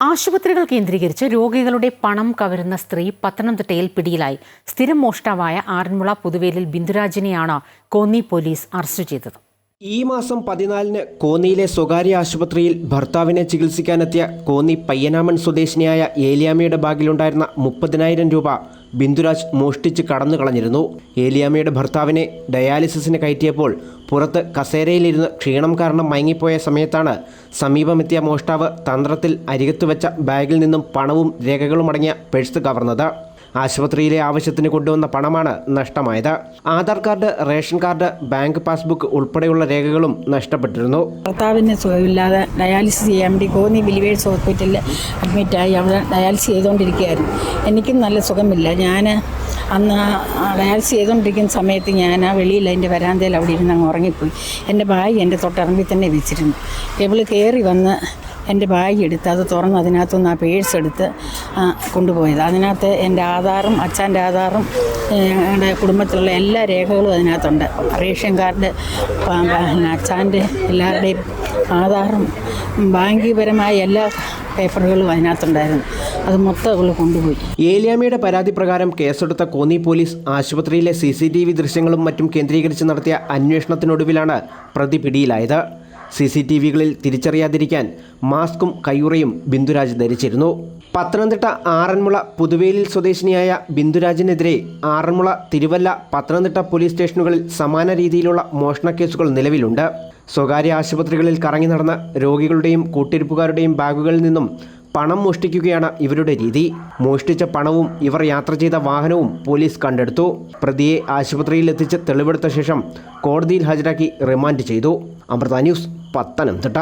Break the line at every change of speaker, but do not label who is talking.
ആശുപത്രികൾ കേന്ദ്രീകരിച്ച് രോഗികളുടെ പണം കവരുന്ന സ്ത്രീ പത്തനംതിട്ടയിൽ പിടിയിലായി. സ്ഥിരം മോഷ്ടാവായ ആറന്മുള പുതുവേലിൽ ബിന്ദുരാജിനെയാണ് കോന്നി പോലീസ് അറസ്റ്റ് ചെയ്തത്.
ഈ മാസം പതിനാലിന് കോന്നിയിലെ സ്വകാര്യ ആശുപത്രിയിൽ ഭർത്താവിനെ ചികിത്സിക്കാനെത്തിയ കോന്നി പയ്യനാമൻ സ്വദേശിനിയായ ഏലിയാമ്മയുടെ ബാഗിലുണ്ടായിരുന്ന മുപ്പതിനായിരം രൂപ ബിന്ദുരാജ് മോഷ്ടിച്ച് കടന്നു കളഞ്ഞിരുന്നു. ഏലിയാമ്മയുടെ ഭർത്താവിനെ ഡയാലിസിസിന് കയറ്റിയപ്പോൾ പുറത്ത് കസേരയിലിരുന്ന് ക്ഷീണം കാരണം മയങ്ങിപ്പോയ സമയത്താണ് സമീപമെത്തിയ മോഷ്ടാവ് തന്ത്രത്തിൽ അരികത്ത് വെച്ച ബാഗിൽ നിന്നും പണവും രേഖകളും അടങ്ങിയ പേഴ്സ് കവർന്നത്. ആശുപത്രിയിലെ ആവശ്യത്തിന് കൊണ്ടുവന്ന പണമാണ് നഷ്ടമായത്. Aadhaar card ration card bank passbook ഉൾപ്പെടെയുള്ള രേഖകളും നഷ്ടപ്പെട്ടിരുന്നു.
ഭർത്താവിന് സുഖമില്ലാതെ ഡയാലിസിസ് ചെയ്യാൻ വേണ്ടി കോന്നി ബിലിവേഴ്സ് ഹോസ്പിറ്റലിൽ അഡ്മിറ്റായി അവിടെ ഡയാലിസിസ് ചെയ്തുകൊണ്ടിരിക്കുകയായിരുന്നു. എനിക്കും നല്ല സുഖമില്ല. ഞാൻ അന്ന് ഡയാലിസിസ് ചെയ്തുകൊണ്ടിരിക്കുന്ന സമയത്ത് ഞാൻ ആ വെളിയിൽ അതിന്റെ വരാന്തയിൽ അവിടെ ഇരുന്ന് അങ്ങ് ഉറങ്ങിപ്പോയി. എന്റെ ബാഗ് എന്റെ തൊട്ടിറങ്ങി തന്നെ വെച്ചിരുന്നു. ഇവൾ കയറി വന്ന് എന്റെ ബാഗ് എടുത്ത് അത് തുറന്ന് അതിനകത്തുനിന്ന് ആ പേഴ്സ് എടുത്ത് കൊണ്ടുപോയത്. അതിനകത്ത് എന്റെ ആധാറും അച്ഛന്റെ ആധാറും ഞങ്ങളുടെ കുടുംബത്തിലുള്ള എല്ലാ രേഖകളും അതിനകത്തുണ്ട്. റേഷൻ കാർഡ് അച്ഛന്റെ എല്ലാവരുടെയും ആധാറും ബാങ്കിപരമായ എല്ലാ പേപ്പറുകളും അതിനകത്തുണ്ടായിരുന്നു. അത് മൊത്തം അവൾ കൊണ്ടുപോയി.
ഏലിയാമ്മയുടെ പരാതി പ്രകാരം കേസെടുത്ത കോന്നി പോലീസ് ആശുപത്രിയിലെ സി സി ടി വി ദൃശ്യങ്ങളും മറ്റും കേന്ദ്രീകരിച്ച് നടത്തിയ അന്വേഷണത്തിനൊടുവിലാണ് പ്രതി പിടിയിലായത്. സി സി ടി വികളിൽ തിരിച്ചറിയാതിരിക്കാൻ മാസ്കും കയ്യുറയും ബിന്ദുരാജ് ധരിച്ചിരുന്നു. പത്തനംതിട്ട ആറന്മുള പുതുവേലിൽ സ്വദേശിനിയായ ബിന്ദുരാജിനെതിരെ ആറന്മുള തിരുവല്ല പത്തനംതിട്ട പോലീസ് സ്റ്റേഷനുകളിൽ സമാന രീതിയിലുള്ള മോഷണ കേസുകൾ നിലവിലുണ്ട്. സ്വകാര്യ ആശുപത്രികളിൽ കറങ്ങി നടന്ന രോഗികളുടെയും കൂട്ടിരിപ്പുകാരുടെയും ബാഗുകളിൽ നിന്നും പണം മോഷ്ടിക്കുകയാണ് ഇവരുടെ രീതി. മോഷ്ടിച്ച പണവും ഇവർ യാത്ര ചെയ്ത വാഹനവും പോലീസ് കണ്ടെടുത്തു. പ്രതിയെ ആശുപത്രിയിൽ എത്തിച്ച് തെളിവെടുത്ത ശേഷം കോടതിയിൽ ഹാജരാക്കി റിമാൻഡ് ചെയ്തു. അമൃത ന്യൂസ് പത്തനംതിട്ട.